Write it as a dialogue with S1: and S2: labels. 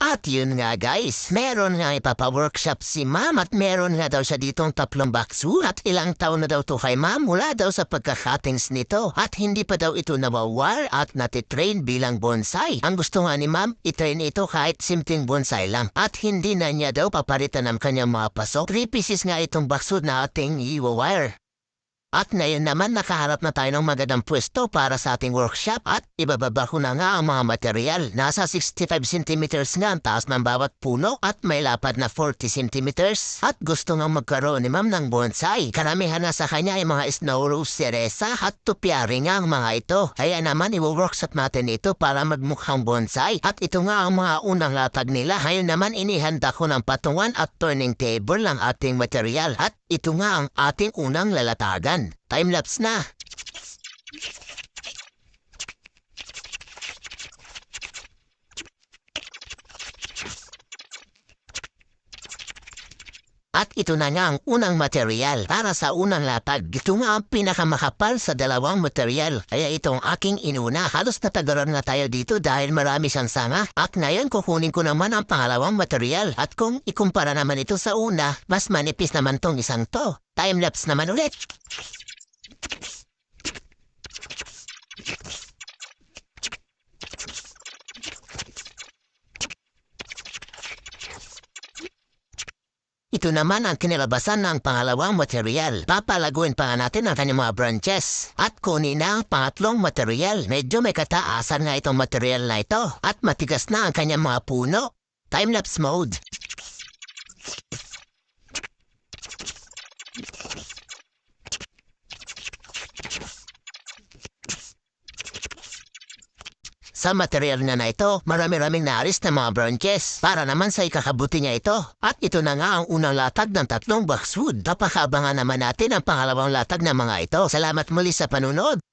S1: At yun nga guys, meron nga ipapa-workshop si ma'am at meron nga daw siya ditong tatlong bakso at ilang taon na daw to kay ma'am mula daw sa pagkakatings nito at hindi pa daw ito nawawar at natitrain bilang bonsai. Ang gusto nga ni ma'am, itrain ito kahit simpleng bonsai lang at hindi na niya daw papalitan ng kanyang mga pasok. Three pieces nga itong bakso na ating i-wire. At ngayon naman nakaharap na tayo ng magandang pwesto para sa ating workshop at ibababa ko na nga ang mga material. Nasa 65 centimeters nga ang taas ng bawat puno at may lapad na 40 centimeters. At gusto nga magkaroon ni ma'am ng bonsai. Karamihan na sa kanya ay mga snow rose ceresa at tupiari nga ang mga ito. Kaya naman i-workshop natin ito para magmukhang bonsai. At ito nga ang mga unang latag nila. Ngayon naman inihanda ko ng patungan at turning table ang ating material. At ito nga ang ating unang lalatagan. Time-lapse na! At ito na nga ang unang material para sa unang latag. Ito nga ang pinakamakapal sa dalawang material. Kaya ito ang aking inuna. Halos natagaran na tayo dito dahil marami siyang sanga. At ngayon kukunin ko naman ang pangalawang material. At kung ikumpara naman ito sa una, mas manipis naman tong isang to. Time-lapse naman ulit. Ito naman ang kinilabasan ng pangalawang material. Papalaguin pa natin ang kanyang mga branches. At kunin na ang pangatlong material. Medyo may kataasan nga itong material na ito. At matigas na ang kanyang mga puno. Time-lapse mode. Sa material na na ito, marami-raming naaris na mga branches para naman sa ikakabuti niya ito. At ito na nga ang unang latag ng tatlong boxwood. Napakabangan naman natin ang pangalawang latag ng mga ito. Salamat muli sa panunod.